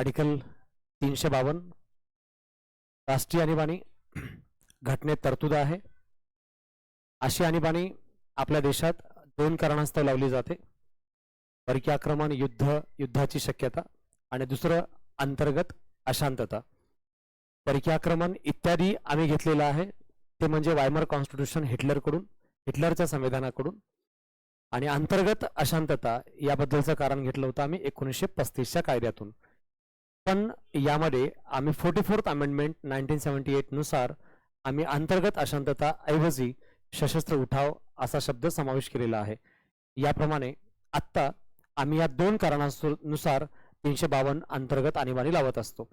Article तीनशे बावन्न राष्ट्रीय आणीबाणी घटनेत तरतूद आहे. अशी आणीबाणी आपल्या देशात दोन कारणास्तव लावली जाते. परकीय आक्रमण युद्ध युद्धाची शक्यता आणि दुसरं अंतर्गत अशांतता. परकीय आक्रमण इत्यादी आम्ही घेतलेलं आहे. ते म्हणजे वायमर कॉन्स्टिट्यूशन हिटलरकडून हिटलरच्या संविधानाकडून. आणि अंतर्गत अशांतता याबद्दलचं कारण घेतलं होतं आम्ही एकोणीसशे पस्तीसच्या कायद्यातून. पण यामध्ये आम्ही forty fourth amendment nineteen seventy एटनुसार आम्ही अंतर्गत अशांतता ऐवजी सशस्त्र उठाव असा शब्द समावेश केलेला आहे. याप्रमाणे आत्ता आम्ही या दोन कारणानुसार तीनशे बावन्न अंतर्गत आणीबाणी लावत असतो.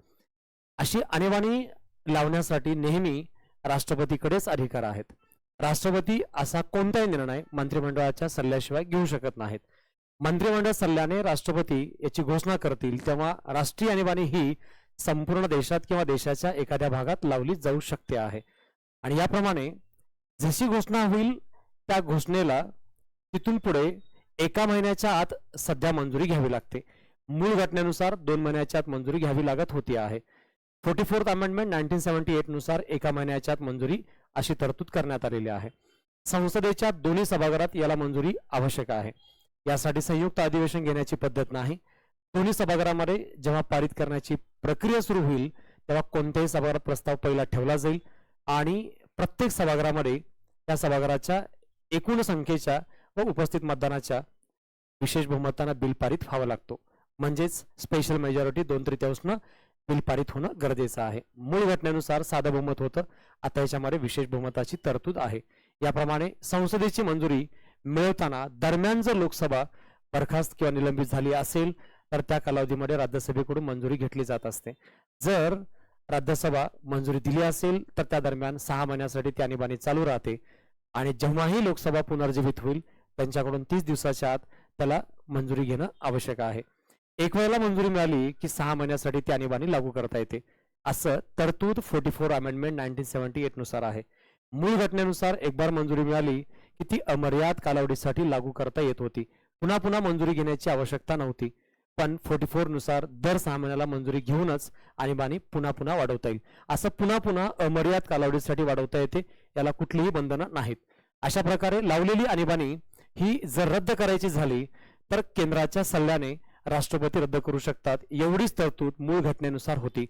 अशी आणीबाणी लावण्यासाठी नेहमी राष्ट्रपतीकडेच अधिकार आहेत. राष्ट्रपती असा कोणताही निर्णय मंत्रिमंडळाच्या सल्ल्याशिवाय घेऊ शकत नाहीत. मंत्रिमंडळ सल्ल्याने राष्ट्रपती याची घोषणा करतील तेव्हा राष्ट्रीय आणीबाणी ही संपूर्ण देशात किंवा देशाच्या एखाद्या भागात लावली जाऊ शकते आहे. आणि याप्रमाणे जशी घोषणा होईल त्या घोषणेला तिथून पुढे एका महिन्याच्या आत सध्या मंजुरी घ्यावी लागते. मूळ घटनेनुसार दोन महिन्याच्या आत मंजुरी घ्यावी लागत होती आहे. Forty fourth amendment nineteen seventy एटनुसार एका महिन्याच्या आत मंजुरी अशी तरतूद करण्यात आलेली आहे. संसदेच्या दोन्ही सभागृहात याला मंजुरी आवश्यक आहे. यासाठी संयुक्त अधिवेशन घेण्याची पद्धत नाही. दोन्ही सभागृहामध्ये जेव्हा पारित करण्याची प्रक्रिया सुरू होईल तेव्हा कोणत्याही सभागृहात प्रस्ताव पहिला ठेवला जाईल. आणि प्रत्येक सभागृहामध्ये त्या सभागृहाच्या एकूण संख्येच्या व उपस्थित मतदानाच्या विशेष बहुमतानं बिल पारित व्हावा लागतो. म्हणजेच स्पेशल मेजॉरिटी दोन तृतीयांशनं बिल पारित होणं गरजेचं आहे. मूळ घटनेनुसार साधं बहुमत होतं. आता याच्यामध्ये विशेष बहुमताची तरतूद आहे. याप्रमाणे संसदेची मंजुरी मिळवताना दरम्यान जर लोकसभा बरखास्त किंवा निलंबित झाली असेल तर त्या कालावधीमध्ये राज्यसभेकडून मंजुरी घेतली जात असते. जर राज्यसभा मंजुरी दिली असेल तर त्या दरम्यान सहा महिन्यासाठी ती आणीबाणी चालू राहते आणि जेव्हाही लोकसभा पुनर्जीवित होईल त्यांच्याकडून तीस दिवसाच्या आत त्याला मंजुरी घेणं आवश्यक आहे. एक वेळेला मंजुरी मिळाली की सहा महिन्यासाठी ती आणीबाणी लागू करता येते. असं तरतूद forty four amendment nineteen seventy एटनुसार आहे. मूळ घटनेनुसार एक बार मंजुरी मिळाली की ती अमर्याद कालावधीसाठी लागू करता येत होती. पुन्हा पुन्हा मंजुरी घेण्याची आवश्यकता नव्हती. पण फोर्टी फोरनुसार दर सहा महिन्याला मंजुरी घेऊनच आणीबाणी पुन्हा पुन्हा वाढवता येईल. असं पुन्हा पुन्हा अमर्याद कालावधीसाठी वाढवता येते याला कुठलीही बंधनं नाहीत. अशा प्रकारे लावलेली आणीबाणी ही जर रद्द करायची झाली तर केंद्राच्या सल्ल्याने राष्ट्रपती रद्द करू शकतात. एवढीच तरतूद मूळ घटनेनुसार होती.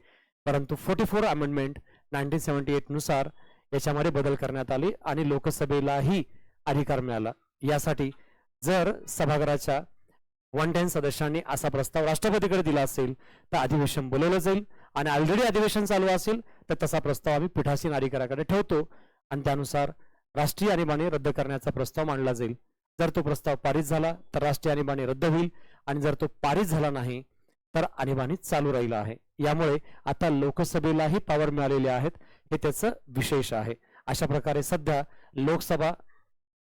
परंतु forty four amendment nineteen seventy एटनुसार याच्यामध्ये बदल करण्यात आले आणि लोकसभेलाही अधिकार मिळाला. यासाठी जर सभागृहाच्या वन टेन सदस्यांनी असा प्रस्ताव राष्ट्रपतीकडे दिला असेल तर अधिवेशन बोलवलं जाईल आणि ऑलरेडी अधिवेशन चालू असेल तर तसा प्रस्ताव आम्ही पीठासीन अधिकाराकडे ठेवतो आणि त्यानुसार राष्ट्रीय आणीबाणी रद्द करण्याचा प्रस्ताव मांडला जाईल. जर तो प्रस्ताव पारित झाला तर राष्ट्रीय आणीबाणी रद्द होईल आणि जर तो पारित झाला नाही तर आणीबाणी चालू राहिला आहे. यामुळे आता लोकसभेलाही पॉवर मिळालेले आहेत हे त्याचं विशेष आहे. अशा प्रकारे सध्या लोकसभा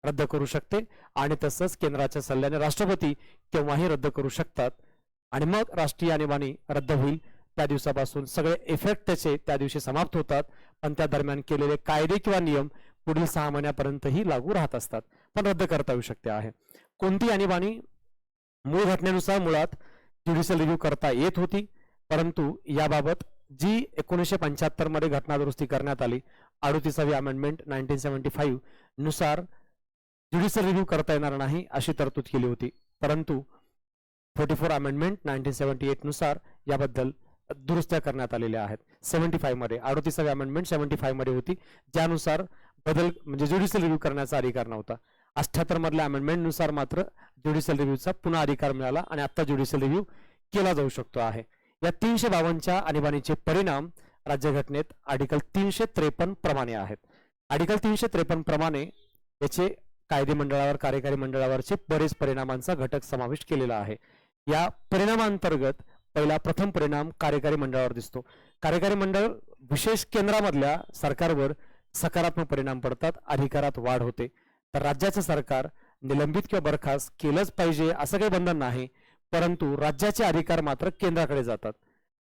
रद्द करू शकते आणि तसंच केंद्राच्या सल्ल्याने राष्ट्रपती केव्हाही रद्द करू शकतात. आणि मग राष्ट्रीय आणीबाणी रद्द होईल. त्या दिवसापासून सगळे इफेक्ट त्याचे त्या दिवशी समाप्त होतात. पण त्या दरम्यान केलेले कायदे किंवा नियम पुढील सहा महिन्यापर्यंतही लागू राहत असतात. पण रद्द करता येऊ शकते आहे. कोणती आणीबाणी मूळ घटनेनुसार मुळात ज्युडिशियल रिव्ह्यू करता येत होती? परंतु याबाबत जी एकोणीसशे पंच्याहत्तरमध्ये घटना दुरुस्ती करण्यात आली अडुतीसावी अमेंडमेंट नाईन्टीन सेव्हन्टी फाईव्हनुसार ज्युडिशियल रिव्ह्यू करता येणार नाही अशी तरतूद केली होती. परंतु forty four amendment nineteen seventy एटनुसार याबद्दल दुरुस्त्या करण्यात आलेल्या आहेत. सेव्हन्टी फाईव्ह अडोतीसावी अमेंडमेंट सेव्हन्टी फाईव्हमध्ये होती. ज्यानुसार बदल म्हणजे ज्युडिशियल रिव्ह्यू करण्याचा अधिकार नव्हता. अठ्ठ्याहत्तर मधल्या अमेंडमेंटनुसार मात्र ज्युडिशियल रिव्ह्यूचा पुन्हा अधिकार मिळाला आणि आता ज्युडिशियल रिव्ह्यू केला जाऊ शकतो आहे. या तीनशे बावन्नच्या आणीबाणीचे परिणाम राज्यघटनेत आर्टिकल तीनशे त्रेपन्न प्रमाणे आहेत. आर्टिकल तीनशे त्रेपन्न प्रमाणे याचे कायदे मंडळावर कार्यकारी मंडळावरचे बरेच परिणामांचा घटक समाविष्ट केलेला आहे. या परिणामांतर्गत पहिला प्रथम परिणाम कार्यकारी मंडळावर दिसतो. कार्यकारी मंडळ विशेष केंद्रामधल्या सरकारवर सकारात्मक परिणाम पडतात अधिकारात वाढ होते. तर राज्याचं सरकार निलंबित किंवा बरखास्त केलंच पाहिजे असं काही बंधन नाही परंतु राज्याचे अधिकार मात्र केंद्राकडे जातात.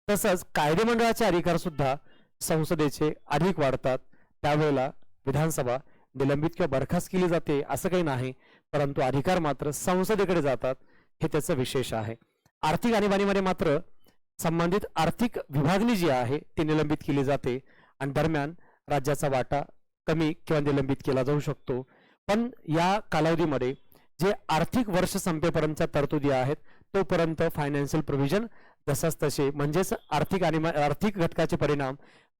तसंच कायदे मंडळाचे अधिकार सुद्धा संसदेचे अधिक वाढतात. त्यावेळेला विधानसभा निलंबित किंवा बरखास्त केली जाते असं काही नाही परंतु अधिकार मात्र संसदेकडे जातात हे त्याचं विशेष आहे. आर्थिक आणीबाणीमध्ये मात्र संबंधित आर्थिक विभागणी जी आहे ती निलंबित केली जाते आणि दरम्यान राज्याचा वाटा कमी किंवा निलंबित केला जाऊ शकतो. पण या कालावधीमध्ये जे आर्थिक वर्ष संपेपर्यंतच्या तरतुदी आहेत तोपर्यंत फायनान्शियल प्रोव्हिजन जसाच तसे म्हणजेच आर्थिक आणि आर्थिक घटकाचे परिणाम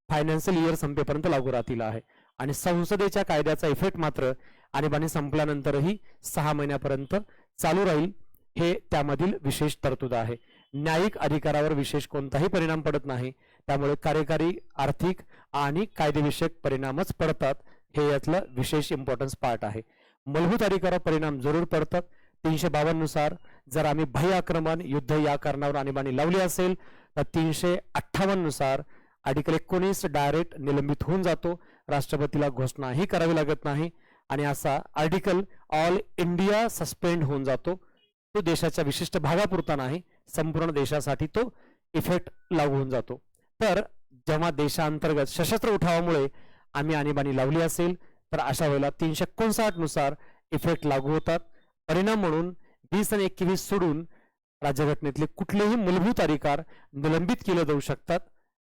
फायनान्शियल इयर संपेपर्यंत लागू राहतील आहे. आणि संसदेच्या कायद्याचा इफेक्ट मात्र आणीबाणी संपल्यानंतरही सहा महिन्यापर्यंत चालू राहील. हे त्यामधील विशेष तरतूद आहे. न्यायिक अधिकारावर विशेष कोणताही परिणाम पडत नाही. त्यामुळे कार्यकारी आर्थिक आणि कायदेविषयक परिणामच पडतात. हे यातलं विशेष इम्पॉर्टन्स पार्ट आहे. मूलभूत अधिकारावर परिणाम जरूर पडतात. तीनशे बावन्ननुसार जर आम्ही भय आक्रमण युद्ध या कारणावर आणीबाणी लावली असेल तर तीनशे अठ्ठावन्ननुसार आर्टिकल एकोणीस डायरेक्ट निलंबित होऊन जातो. राष्ट्रपतीला घोषणाही करावी लागत नाही. आणि असा आर्टिकल ऑल इंडिया सस्पेंड होऊन जातो. तो देशाच्या विशिष्ट भागापुरता नाही संपूर्ण देशासाठी तो इफेक्ट लागू होऊन जातो. तर जेव्हा देशांतर्गत सशस्त्र उठावामुळे आम्ही आणीबाणी लावली असेल तर अशा वेळेला तीनशे एकोणसाठनुसार इफेक्ट लागू होतात. परिणाम म्हणून वीस आणि एकवीस सोडून राज्यघटनेतले कुठलेही मूलभूत अधिकार निलंबित केले जाऊ शकतात.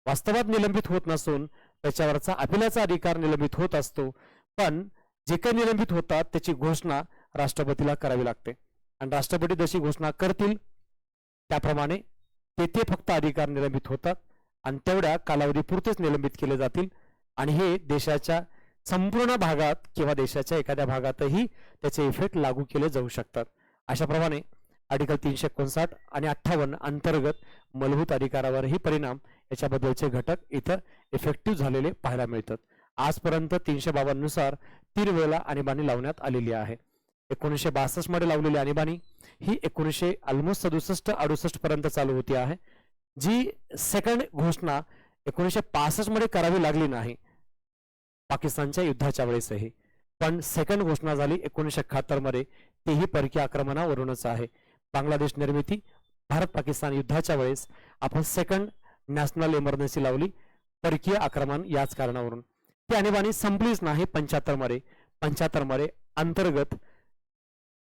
वास्तवात निलंबित होत नसून त्याच्यावरचा अपिलाचा अधिकार निलंबित होत असतो. पण जे काही निलंबित होतात त्याची घोषणा राष्ट्रपतीला करावी लागते. आणि राष्ट्रपती जशी घोषणा करतील त्याप्रमाणे तेथे फक्त अधिकार निलंबित होतात आणि तेवढ्या कालावधीपुरतेच निलंबित केले जातील. आणि हे देशाच्या संपूर्ण भागात किंवा देशाच्या एखाद्या भागातही त्याचे इफेक्ट लागू केले जाऊ शकतात. अशाप्रमाणे आर्टिकल तीनशे एकोणसाठ आणि अठ्ठावन्न अंतर्गत मूलभूत अधिकारावरही परिणाम याच्याबद्दलचे घटक इतर इफेक्टिव्ह झालेले पाहायला मिळतात. आजपर्यंत तीनशे बावन्नुसार तीन वेळेला आणीबाणी लावण्यात आलेली आहे. एकोणीसशे बासष्टमध्ये लावलेली आणीबाणी ही एकोणीसशे ऑलमोस्ट सदुसष्ट अडुसष्ट पर्यंत चालू होती आहे. जी सेकंड घोषणा एकोणीसशे पासष्टमध्ये करावी लागली नाही. पाकिस्तानच्या युद्धाच्या वेळेसही. पण सेकंड घोषणा झाली एकोणीसशे एकाहत्तरमध्ये. तेही परकीय आक्रमणावरूनच आहे. बांगलादेश निर्मिती भारत पाकिस्तान युद्धाच्या वेळेस आपण सेकंड नॅशनल इमर्जन्सी लावली परकीय आक्रमण याच कारणावरून. ती आणीबाणी संपलीच नाही पंच्याहत्तरमध्ये पंच्याहत्तरमध्ये अंतर्गत.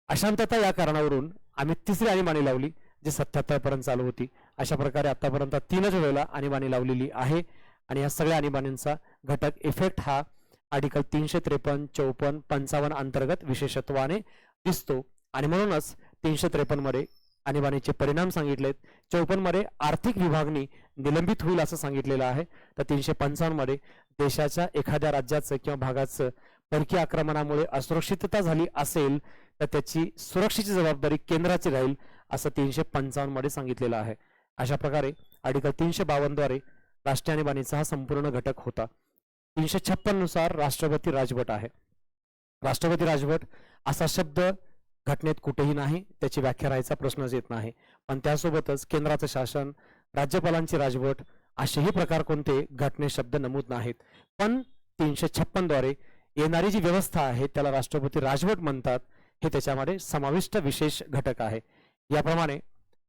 अशांतता या कारणावरून आम्ही तिसरी आणीबाणी लावली जी सत्याहत्तर पर्यंत चालू होती. अशा प्रकारे आतापर्यंत तीनच वेळेला आणीबाणी लावलेली आहे आणि या सगळ्या आणीबाणींचा घटक इफेक्ट हा आर्टिकल तीनशे त्रेपन्न चौपन्न पंचावन्न अंतर्गत विशेषत्वाने दिसतो. आणि म्हणूनच तीनशे त्रेपन्नमध्ये आणीबाणीचे परिणाम सांगितलेत. चौपन्नमध्ये आर्थिक विभागणी निलंबित होईल असं सांगितलेलं आहे. तर तीनशे पंचावन्नमध्ये देशाच्या एखाद्या राज्याचं किंवा भागाचं परकीय आक्रमणामुळे असुरक्षितता झाली असेल तर त्याची सुरक्षेची जबाबदारी केंद्राची राहील असं तीनशे पंचावन्नमध्ये सांगितलेलं आहे. अशा प्रकारे आर्टिकल तीनशे बावन्नद्वारे राष्ट्रीय आणीबाणीचा हा संपूर्ण घटक होता. तीनशे छप्पननुसार राष्ट्रपती राजवट आहे. राष्ट्रपती राजवट असा शब्द घटनेत कुठेही नाही त्याची व्याख्या राहायचा प्रश्नच येत नाही. पण त्यासोबतच केंद्राचं शासन राज्यपालांची राजवट असेही प्रकार कोणते घटनेत शब्द नमूद नाहीत. पण तीनशे छप्पनद्वारे येणारी जी व्यवस्था आहे त्याला राष्ट्रपती राजवट म्हणतात हे त्याच्यामध्ये समाविष्ट विशेष घटक आहे. याप्रमाणे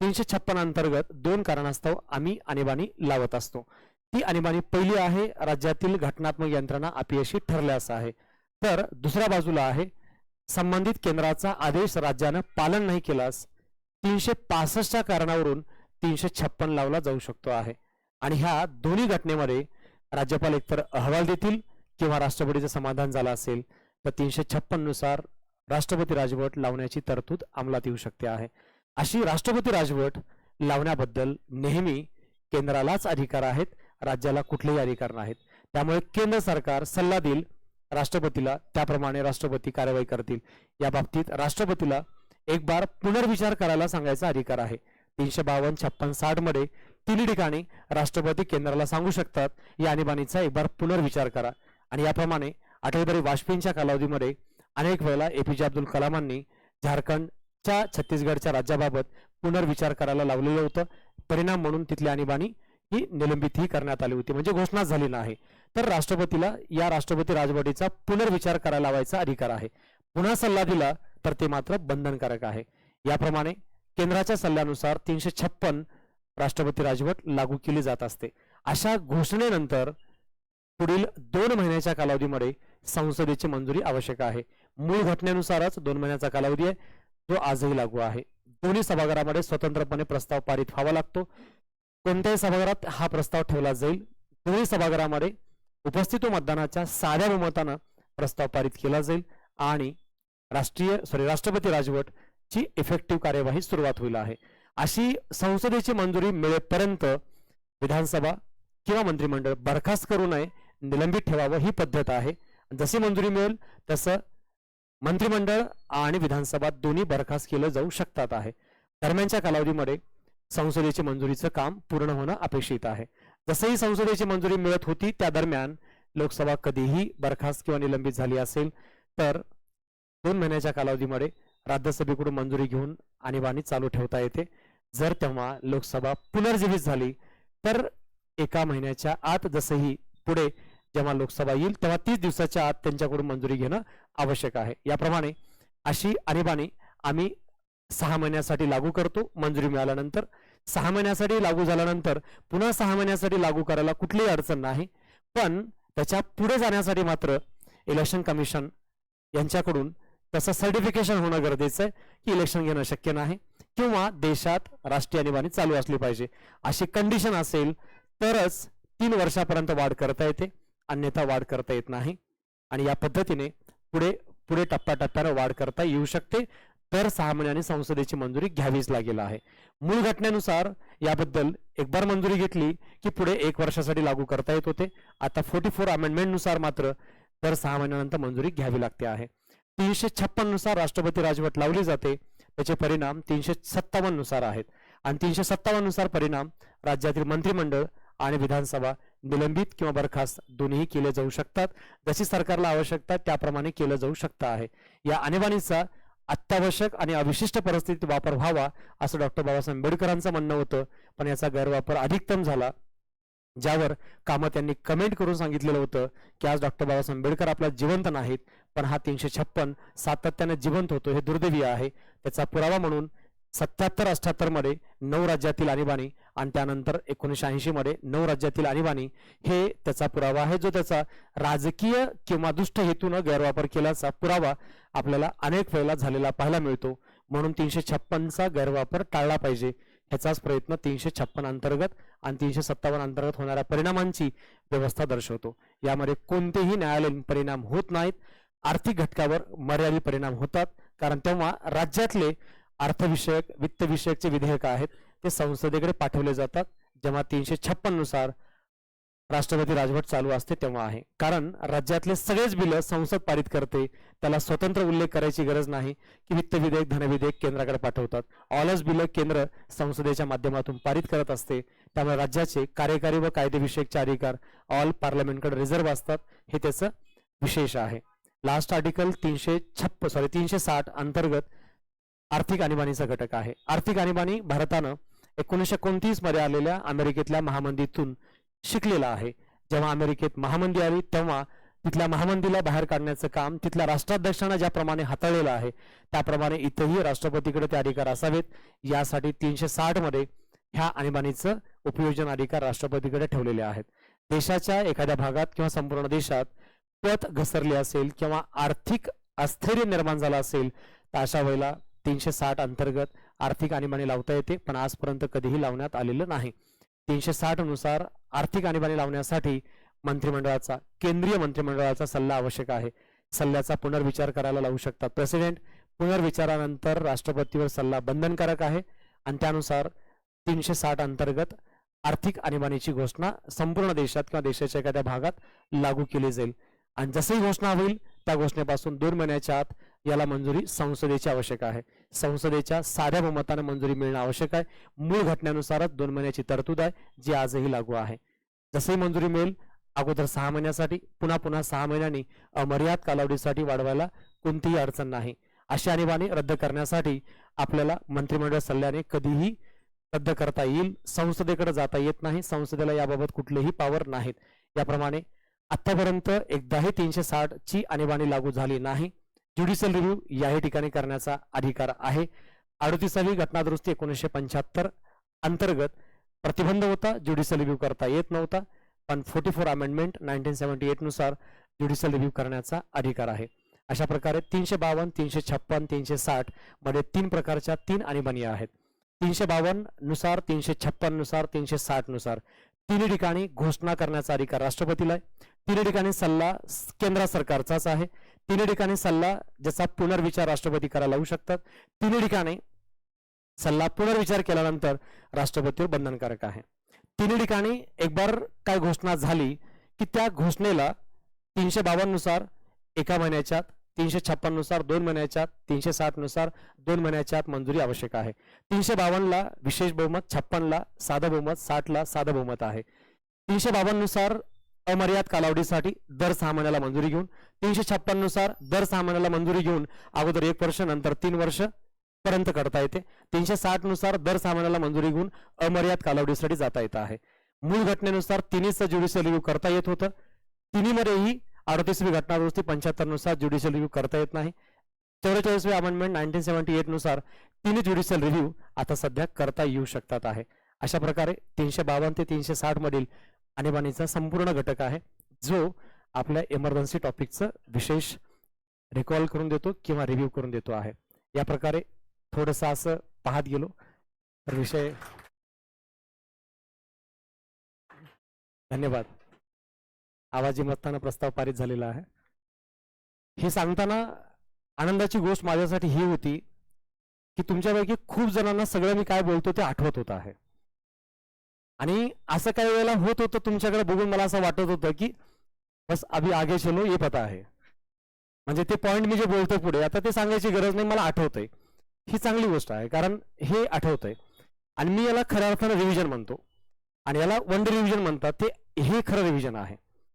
तीनशे छप्पन अंतर्गत दोन कारणास्तव आम्ही आणीबाणी लावत असतो. ती आणीबाणी पहिली आहे राज्यातील घटनात्मक यंत्रणा अपयशी ठरल्यास आहे. तर दुसऱ्या बाजूला आहे संबंधित केंद्राचा आदेश राज्यानं पालन नाही केल्यास तीनशे पासष्टच्या कारणावरून तीनशे छप्पन लावला जाऊ शकतो आहे. आणि ह्या दोन्ही घटनेमध्ये राज्यपाल एकतर अहवाल देतील किंवा राष्ट्रपतीचं समाधान झालं असेल तर तीनशे छप्पननुसार राष्ट्रपती राजवट लावण्याची तरतूद अंमलात येऊ शकते आहे. अशी राष्ट्रपती राजवट लावण्याबद्दल नेहमी केंद्रालाच अधिकार आहेत राज्याला कुठलेही अधिकार नाहीत. त्यामुळे केंद्र सरकार सल्ला देईल राष्ट्रपतीला त्याप्रमाणे राष्ट्रपती कारवाई करतील. या बाबतीत राष्ट्रपतीला एक बार पुनर्विचार करायला सांगायचा अधिकार आहे. तीनशे बावन्न छप्पन साठमध्ये तिन्ही ठिकाणी राष्ट्रपती केंद्राला सांगू शकतात या आणीबाणीचा एक बार पुनर्विचार करा. आणि याप्रमाणे अटलबिहारी वाजपेयींच्या कालावधीमध्ये अनेक वेळेला एपीजे अब्दुल कलामांनी झारखंडच्या छत्तीसगडच्या राज्याबाबत पुनर्विचार करायला लावलेलं होतं. परिणाम म्हणून तिथली आणीबाणी ही निलंबितही करण्यात आली होती. म्हणजे घोषणा झाली नाही. तर राष्ट्रपतीला या राष्ट्रपती राजवटीचा पुनर्विचार करायला लावायचा अधिकार आहे. पुन्हा सल्ला दिला तर ते मात्र बंधनकारक आहे. याप्रमाणे केंद्राच्या सल्ल्यानुसार तीनशे छप्पन राष्ट्रपती राजवट लागू केली जात असते. अशा घोषणेनंतर पुढील दोन महिन्याच्या कालावधीमध्ये संसदेची मंजुरी आवश्यक आहे. मूळ घटनेनुसारच दोन महिन्याचा कालावधी आहे. जो आजही लागू आहे. दोन्ही सभागृहामध्ये स्वतंत्रपणे प्रस्ताव पारित व्हावा लागतो. कोणत्याही सभागृहात हा प्रस्ताव ठेवला जाईल. दोन्ही सभागृहामध्ये उपस्थित मतदानाच्या साध्या बहुमतानं प्रस्ताव पारित केला जाईल आणि राष्ट्रीय सॉरी राष्ट्रपती राजवट ची इफेक्टिव्ह कार्यवाही सुरुवात होईल आहे. अशी संसदेची मंजुरी मिळेपर्यंत विधानसभा किंवा मंत्रिमंडळ बरखास्त करू नये निलंबित ठेवावं ही पद्धत आहे. जशी मंजुरी मिळेल तसं मंत्रिमंडळ आणि विधानसभा दोन्ही बरखास्त केलं जाऊ शकतात आहे. दरम्यानच्या कालावधीमध्ये संसदेची मंजुरीचं काम पूर्ण होणं अपेक्षित आहे. जसंही संसदेची मंजुरी मिळत होती त्या दरम्यान लोकसभा कधीही बरखास्त किंवा निलंबित झाली असेल तर दोन महिन्याच्या कालावधीमध्ये राज्यसभेकडून मंजुरी घेऊन आणीबाणी चालू ठेवता येते. जर तेव्हा लोकसभा पुनर्जीवित झाली तर एका महिन्याच्या आत जसंही पुढे जेव्हा लोकसभा येईल तेव्हा तीस दिवसाच्या आत त्यांच्याकडून मंजुरी घेणं आवश्यक आहे. याप्रमाणे अशी आणीबाणी आम्ही सहा महिन्यासाठी लागू करतो मंजुरी मिळाल्यानंतर सहा महिन्यासाठी लागू झाल्यानंतर पुन्हा सहा महिन्यासाठी लागू करायला कुठलीही अडचण नाही. पण त्याच्या पुढे जाण्यासाठी मात्र इलेक्शन कमिशन यांच्याकडून तसं सर्टिफिकेशन होणं गरजेचं आहे की इलेक्शन घेणं शक्य नाही किंवा देशात राष्ट्रीय आणीबाणी चालू असली पाहिजे. अशी कंडिशन असेल तरच तीन वर्षापर्यंत वाढ करता येते अन्यथा वाढ करता येत नाही. आणि या पद्धतीने पुढे पुढे टप्प्याटप्प्यानं वाढ करता येऊ शकते. तर सहा महिन्यांनी संसदेची मंजुरी घ्यावीच लागेल आहे. मूळ घटनेनुसार याबद्दल एक बार मंजुरी घेतली की पुढे एक वर्षासाठी लागू करता येत होते. आता फोर्टी फोर अमेंडमेंटनुसार मात्र दर सहा महिन्यानंतर मंजुरी घ्यावी लागते आहे. तीनशे छप्पननुसार राष्ट्रपती राजवट लावली जाते. त्याचे परिणाम तीनशे सत्तावन्ननुसार आहेत. आणि तीनशे सत्तावन्ननुसार परिणाम राज्यातील मंत्रिमंडळ आणि विधानसभा निलंबित किंवा बरखास्त दोन्ही केले जाऊ शकतात. जशी सरकारला आवश्यकता त्याप्रमाणे केलं जाऊ शकतं आहे. या आणीबाणीचा अत्यावश्यक आणि अविशिष्ट परिस्थितीत वापर व्हावा असं डॉक्टर बाबासाहेब आंबेडकरांचं म्हणणं होतं. पण याचा गैरवापर अधिकतम झाला ज्यावर कामत यांनी कमेंट करून सांगितलेलं होतं की आज डॉक्टर बाबासाहेब आंबेडकर आपल्या जिवंत नाहीत पण हा तीनशे छप्पन सातत्याने जिवंत होतो हे दुर्दैवी आहे. त्याचा पुरावा म्हणून सत्याहत्तर अठ्याहत्तरमध्ये नऊ राज्यातील आणीबाणी आणि त्यानंतर एकोणीसशे ऐंशी मध्ये नऊ राज्यातील आणीबाणी हे त्याचा पुरावा आहे. जो त्याचा राजकीय किंवा दुष्ट हेतून गैरवापर केल्याचा पुरावा आपल्याला अनेक वेळेला झालेला पाहायला मिळतो. म्हणून तीनशे छप्पनचा गैरवापर टाळला पाहिजे. ह्याचाच प्रयत्न तीनशे छप्पन अंतर्गत आणि तीनशे सत्तावन्न अंतर्गत होणाऱ्या परिणामांची व्यवस्था दर्शवतो. यामध्ये कोणतेही न्यायालयीन परिणाम होत नाहीत. आर्थिक घटकावर मर्यादित परिणाम होतात. कारण तेव्हा राज्यातले अर्थविषयक वित्तविषयकचे विधेयक आहेत ते संसदेकडे पाठवले जातात जेव्हा तीनशे छप्पननुसार राष्ट्रपती राजवट चालू असते तेव्हा आहे. कारण राज्यातले सगळेच बिल संसद पारित करते त्याला स्वतंत्र उल्लेख करायची गरज नाही की वित्त विधेयक धनविधेयक केंद्राकडे पाठवतात. ऑलच बिल केंद्र संसदेच्या माध्यमातून पारित करत असते त्यामुळे राज्याचे कार्यकारी व कायदेविषयकचे अधिकार ऑल पार्लमेंटकडे रिझर्व्ह असतात हे त्याचं विशेष आहे. लास्ट आर्टिकल तीनशे छप्प सॉरी तीनशे साठ अंतर्गत आर्थिक आणीबाणीचा घटक आहे. आर्थिक आणीबाणी भारतानं एकोणीसशे एकोणतीसमध्ये आलेल्या अमेरिकेतल्या महामंदीतून शिकलेला आहे. जेव्हा अमेरिकेत महामंदी आली तेव्हा तिथल्या महामंदीला बाहेर काढण्याचं काम तिथल्या राष्ट्राध्यक्षांना ज्याप्रमाणे हाताळलेलं आहे त्याप्रमाणे इथंही राष्ट्रपतीकडे ते अधिकार असावेत. यासाठी तीनशे साठमध्ये ह्या आणीबाणीचं उपयोजन अधिकार राष्ट्रपतीकडे ठेवलेले आहेत. देशाच्या एखाद्या भागात किंवा संपूर्ण देशात पत घसरले असेल किंवा आर्थिक अस्थैर्य निर्माण झालं असेल तर अशा वेळेला तीनशे साठ अंतर्गत आर्थिक आणीबाणी लावता येते पण आजपर्यंत कधीही लावण्यात आलेलं नाही. तीनशे साठनुसार आर्थिक आणीबाणी लावण्यासाठी मंत्रिमंडळाचा केंद्रीय मंत्रिमंडळाचा सल्ला आवश्यक आहे. सल्ल्याचा पुनर्विचार करायला लावू शकतात. प्रेसिडेंट पुनर्विचारानंतर राष्ट्रपतीवर सल्ला बंधनकारक आहे आणि त्यानुसार तीनशे साठ अंतर्गत आर्थिक आणीबाणीची घोषणा संपूर्ण देशात किंवा देशाच्या एखाद्या भागात लागू केली जाईल. आणि जसही घोषणा होईल त्या घोषणेपासून दोन महिन्याच्या आत याला मंजुरी संसदेची आवश्यक आहे. संसदेच्या साध्या बहुमताने मंजुरी मिळणं आवश्यक आहे. मूळ घटनेनुसारच दोन महिन्याची तरतूद आहे जी आजही लागू आहे. जसंही मंजुरी मिळेल अगोदर सहा महिन्यासाठी पुन्हा पुन्हा सहा महिन्यांनी अमर्याद कालावधीसाठी वाढवायला कोणतीही अडचण नाही. अशी आणीबाणी रद्द करण्यासाठी आपल्याला मंत्रिमंडळ सल्ल्याने कधीही रद्द करता येईल संसदेकडे जाता येत नाही संसदेला याबाबत कुठलेही पावर नाहीत. याप्रमाणे आतापर्यंत एकदाही तीनशे साठ ची आणीबाणी लागू झाली नाही. ज्युडिशियल रिव्ह्यू याही ठिकाणी करण्याचा अधिकार आहे. अडतीसावी घटनादुरुस्ती एकोणीसशे पंच्याहत्तर अंतर्गत प्रतिबंध होता. ज्युडिशियल रिव्ह्यू करता येत नव्हता पण forty four amendment nineteen seventy एटनुसार judicial review करण्याचा अधिकार आहे. अशा प्रकारे तीनशे बावन्न तीनशे छप्पन तीनशे साठमध्ये तीन प्रकारच्या तीन आणीबाणी आहेत. तीनशे बावन्ननुसार तीनशे छप्पननुसार तीनशे साठनुसार. तिन्ही ठिकाणी घोषणा करण्याचा अधिकार राष्ट्रपतीला आहे. तिन्ही ठिकाणी सल्ला केंद्र सरकारचाच आहे. तिन्ही ठिकाणी सल्ला ज्याचा पुनर्विचार राष्ट्रपती करायला लावू शकतात. तिन्ही ठिकाणी सल्ला पुनर्विचार केल्यानंतर राष्ट्रपतीवर बंधनकारक आहे. तिन्ही ठिकाणी एक बार काय घोषणा झाली की त्या घोषणेला तीनशे बावन्ननुसार एका महिन्याच्या तीनशे छप्पननुसार दोन महिन्याच्या आत, तीनशे साठनुसार दोन महिन्याच्या आत मंजुरी आवश्यक आहे. तीनशे बावन्नला विशेष बहुमत छप्पनला साधं बहुमत साठला साधं बहुमत आहे. तीनशे बावन्ननुसार अमर्याद कालावधीसाठी दर सहा महिन्याला मंजुरी घेऊन तीनशे छप्पननुसार दर सहा महिन्याला मंजुरी घेऊन अगोदर एक वर्ष नंतर तीन वर्ष पर्यंत करता येते. तीनशे साठनुसार दर सहा महिन्याला मंजुरी घेऊन अमर्याद कालावधीसाठी जाता येत आहे. मूळ घटनेनुसार तिन्ही ज्युडिशियल रिव्ह्यू करता येत होतं. तिन्हीमध्येही अडतीसवी घटना दुरुस्ती पंच्याहत्तर ज्युडिशियल रिव्ह्यू करता येत नाही. चौवेचाळीसवी अमेंडमेंट नाईन्टीन सेव्हन्टी एटनुसार तिन्ही ज्युडिशियल रिव्ह्यू आता सध्या करता येऊ शकतात आहे. अशा प्रकारे तीनशे बावन्न ते तीनशे साठ मधील आणीबाणीचा संपूर्ण घटक आहे जो आपल्या इमर्जन्सी टॉपिकचं विशेष रिकॉल करून देतो किंवा रिव्ह्यू करून देतो आहे. या प्रकारे थोडंसं असं पाहत गेलो. तर विषय धन्यवाद. आवाजी मतानं प्रस्ताव पारित झालेला आहे. हे सांगताना आनंदाची गोष्ट माझ्यासाठी ही होती की तुमच्यापैकी खूप जणांना सगळं मी काय बोलतो ते आठवत होत आहे. आणि असं काही वेळेला होत होतं तुमच्याकडे बघून मला असं वाटत होतं की बस अभि आगे चलो ये पता आहे. म्हणजे ते पॉईंट मी जे बोलतो पुढे आता ते सांगायची गरज नाही मला आठवतंय. ही चांगली गोष्ट आहे कारण हे आठवतंय. आणि मी याला खऱ्या अर्थानं रिव्हिजन म्हणतो. आणि याला वन डे रिव्हिजन म्हणतात ते हे खरं रिव्हिजन आहे.